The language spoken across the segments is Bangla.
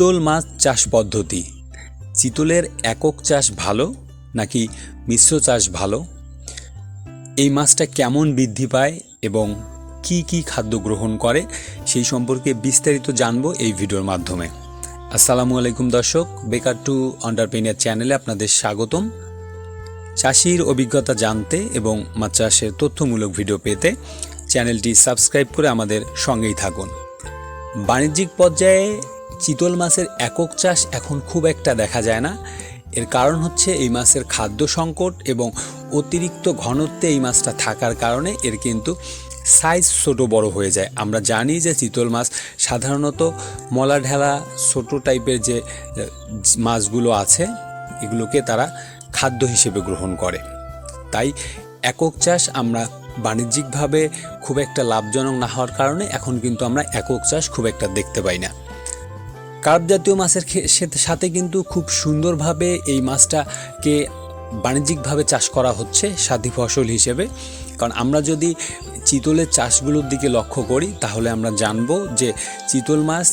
চিতল মাছ চাষ পদ্ধতি? চিতলের একক চাষ ভালো নাকি মিশ্র চাষ ভালো? এই মাছটা কেমন বৃদ্ধি পায় এবং কি কি খাদ্য গ্রহণ করে সেই সম্পর্কে বিস্তারিত জানব এই ভিডিওর মাধ্যমে। আসসালামু আলাইকুম দর্শক, বেকার টু অন্ডারপেনিয়ার চ্যানেলে আপনাদের স্বাগতম। চাষির অভিজ্ঞতা জানতে এবং মাছ চাষের তথ্যমূলক ভিডিও পেতে চ্যানেলটি সাবস্ক্রাইব করে আমাদের সঙ্গেই থাকুন। বাণিজ্যিক পর্যায়ে চিতল মাছের একক চাষ এখন খুব একটা দেখা যায় না। এর কারণ হচ্ছে এই মাছের খাদ্য সংকট এবং অতিরিক্ত ঘনত্বে এই মাছটা থাকার কারণে এর কিন্তু সাইজ ছোট বড় হয়ে যায়। আমরা জানি যে চিতল মাছ সাধারণত মলা ঢেলা, ছোট টাইপের যে মাছগুলো আছে, এগুলোকে তারা খাদ্য হিসেবে গ্রহণ করে। তাই একক চাষ আমরা বাণিজ্যিকভাবে খুব একটা লাভজনক না হওয়ার কারণে এখন কিন্তু আমরা একক চাষ খুব একটা দেখতে পাই না। কার্প জাতীয় মাছের সাথে কিন্তু খুব সুন্দরভাবে এই মাছটাকে বাণিজ্যিকভাবে চাষ করা হচ্ছে সাথী ফসল হিসেবে। কারণ আমরা যদি চিতলের চাষগুলোর দিকে লক্ষ্য করি, তাহলে আমরা জানব যে চিতল মাছ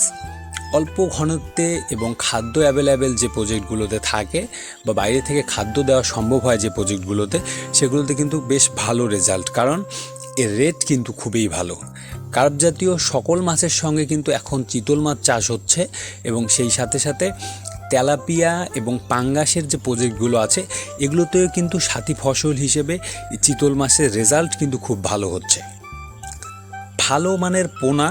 অল্প ঘনত্বে এবং খাদ্য অ্যাভেলেবেল যে প্রজেক্টগুলোতে থাকে বা বাইরে থেকে খাদ্য দেওয়া সম্ভব হয় যে প্রজেক্টগুলোতে, সেগুলোতে কিন্তু বেশ ভালো রেজাল্ট কারণ এর রেট কিন্তু খুবই ভালো। কার্প জাতীয় সকল মাছের সঙ্গে কিন্তু এখন চিতল মাছ চাষ হচ্ছে এবং সেই সাথে সাথে তেলাপিয়া এবং পাঙ্গাসের যে প্রজেক্টগুলো আছে, এগুলোতেও কিন্তু সাথী ফসল হিসেবে চিতল মাছের রেজাল্ট কিন্তু খুব ভালো হচ্ছে। ভালো মানের পোনা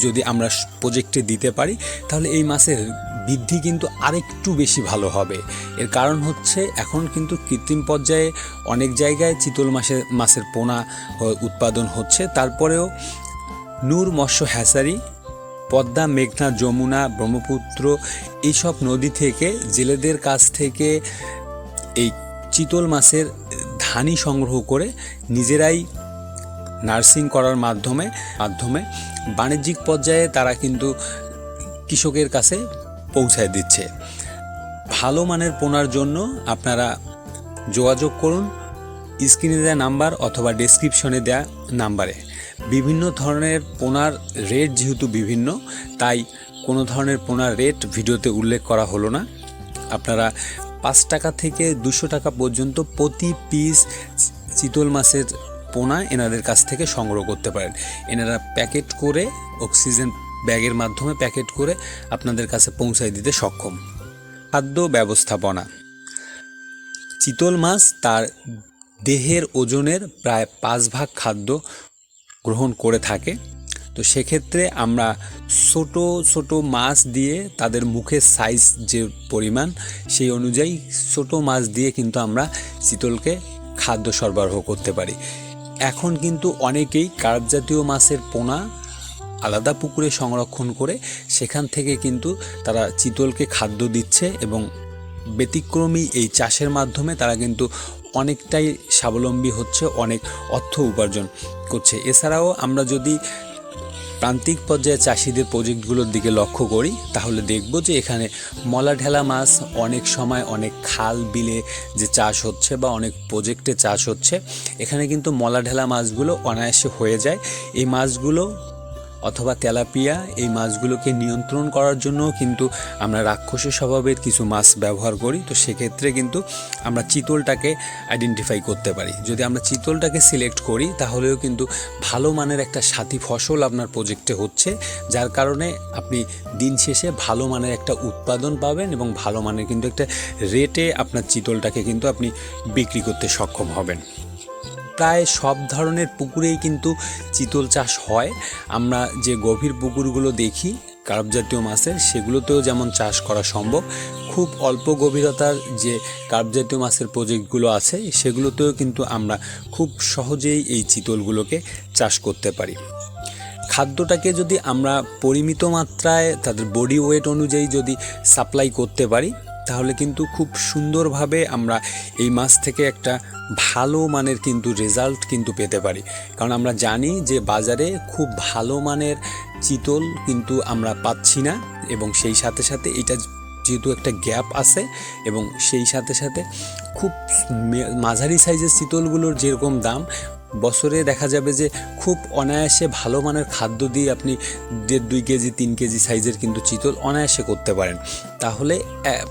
যদি আমরা প্রজেক্টে দিতে পারি, তাহলে এই মাছের বৃদ্ধি কিন্তু আরেকটু বেশি ভালো হবে। এর কারণ হচ্ছে এখন কিন্তু কৃত্রিম পর্যায়ে অনেক জায়গায় চিতল মাছের মাছের পোনা উৎপাদন হচ্ছে। তারপরেও নূর মৎস্য হ্যাসারি, পদ্মা, মেঘনা, যমুনা, ব্রহ্মপুত্র এইসব নদী থেকে, জেলেদের কাছ থেকে এই চিতল মাছের ধানি সংগ্রহ করে নিজেরাই নার্সিং করার মাধ্যমে মাধ্যমে বাণিজ্যিক পর্যায়ে তারা কিন্তু কৃষকের কাছে পৌঁছায় দিচ্ছে। ভালো মানের পোনার জন্য আপনারা যোগাযোগ করুন। স্ক্রিনে দেওয়া নাম্বার অথবা ডেসক্রিপশনে দেওয়া নাম্বারে। বিভিন্ন ধরনের পোনার রেট যেহেতু বিভিন্ন, তাই কোনো ধরনের পোনার রেট ভিডিওতে উল্লেখ করা হলো না। আপনারা পাঁচ টাকা থেকে দুশো টাকা পর্যন্ত প্রতি পিস চিতল মাছের পোনা এনাদের কাছ থেকে সংগ্রহ করতে পারেন। এনারা প্যাকেট করে অক্সিজেন ব্যাগের মাধ্যমে প্যাকেট করে আপনাদের কাছে পৌঁছায় দিতে সক্ষম। খাদ্য ব্যবস্থাপনা। চিতল মাছ তার দেহের ওজনের প্রায় পাঁচ ভাগ খাদ্য গ্রহণ করে থাকে। তো সেক্ষেত্রে আমরা ছোট ছোট মাছ দিয়ে তাদের মুখের সাইজ যে পরিমাণ, সেই অনুযায়ী ছোট মাছ দিয়ে কিন্তু আমরা চিতলকে খাদ্য সরবরাহ করতে পারি। এখন কিন্তু অনেকেই কার্প জাতীয় মাছের পোনা আলাদা পুকুরে সংরক্ষণ করে সেখান থেকে কিন্তু তারা চিতলকে খাদ্য দিচ্ছে এবং ব্যতিক্রমী এই চাষের মাধ্যমে তারা কিন্তু অনেকটাই স্বাবলম্বী হচ্ছে, অনেক অর্থ উপার্জন করছে। এছাড়াও আমরা যদি প্রান্তিক পর্যায়ে চাষিদের প্রজেক্টগুলোর দিকে লক্ষ্য করি, তাহলে দেখব যে এখানে মলা ঢেলা মাছ অনেক সময় অনেক খাল বিলে যে চাষ হচ্ছে বা অনেক প্রজেক্টে চাষ হচ্ছে, এখানে কিন্তু মলা ঢেলা মাছগুলো অনায়াসে হয়ে যায়। এই মাছগুলো অথবা তেলাপিয়া, এই মাছগুলোকে নিয়ন্ত্রণ করার জন্য কিন্তু আমরা রাক্ষসী স্বভাবের কিছু মাছ ব্যবহার করি। তো সেক্ষেত্রে কিন্তু আমরা চিতলটাকে আইডেন্টিফাই করতে পারি। যদি আমরা চিতলটাকে সিলেক্ট করি, তাহলেও কিন্তু ভালো মানের একটা সাথী ফসল আপনার প্রজেক্টে হচ্ছে, যার কারণে আপনি দিন শেষে ভালো মানের একটা উৎপাদন পাবেন এবং ভালো মানের কিন্তু একটা রেটে আপনার চিতলটাকে কিন্তু আপনি বিক্রি করতে সক্ষম হবেন। প্রায় সব ধরনের পুকুরেই কিন্তু চিতল চাষ হয়। আমরা যে গভীর পুকুরগুলো দেখি, কার্প জাতীয় মাছের, সেগুলোতেও যেমন চাষ করা সম্ভব, খুব অল্প গভীরতার যে কার্প জাতীয় মাছের প্রজেক্টগুলো আছে, সেগুলোতেও কিন্তু আমরা খুব সহজেই এই চিতলগুলোকে চাষ করতে পারি। খাদ্যটাকে যদি আমরা পরিমিত মাত্রায়, তাদের বডি ওয়েট অনুযায়ী যদি সাপ্লাই করতে পারি তাহলে কিন্তু খুব সুন্দরভাবে আমরা এই মাছ থেকে একটা ভালো মানের কিন্তু রেজাল্ট কিন্তু পেতে পারি। কারণ আমরা জানি যে বাজারে খুব ভালো মানের চিতল কিন্তু আমরা পাচ্ছি না এবং সেই সাথে সাথে এটা যেহেতু একটা গ্যাপ আছে এবং সেই সাথে সাথে খুব মাঝারি সাইজের চিতলগুলোর যেরকম দাম, বছরে দেখা যাবে যে খুব অনায়াসে ভালো মানের খাদ্য দিয়ে আপনি দেড় দুই কেজি, তিন কেজি সাইজের কিন্তু চিতল অনায়াসে করতে পারেন। তাহলে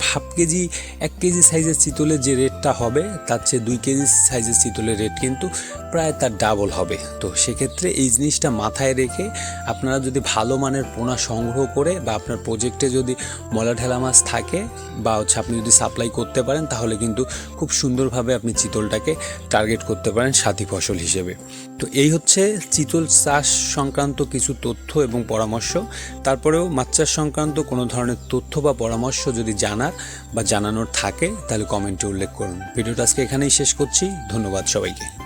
হাফ কেজি, এক কেজি সাইজের চিতলের যে রেটটা হবে, তার চেয়ে দুই কেজি সাইজের চিতলের রেট কিন্তু প্রায় তার ডাবল হবে। তো সেক্ষেত্রে এই জিনিসটা মাথায় রেখে আপনারা যদি ভালো মানের পোনা সংগ্রহ করে বা আপনার প্রজেক্টে যদি মলা ঠেলা মাছ থাকে বা হচ্ছে আপনি যদি সাপ্লাই করতে পারেন, তাহলে কিন্তু খুব সুন্দরভাবে আপনি চিতলটাকে টার্গেট করতে পারেন সাথী ফসল হিসেবে। তো এই হচ্ছে চিতল চাষ সংক্রান্ত কিছু তথ্য এবং পরামর্শ। তারপরেও মাছ চাষ সংক্রান্ত কোনো ধরনের তথ্য বা পরামর্শ যদি জানার বা জানানোর থাকে, তাহলে কমেন্টে উল্লেখ করুন। ভিডিওটা আজকে এখানেই শেষ করছি। ধন্যবাদ সবাইকে।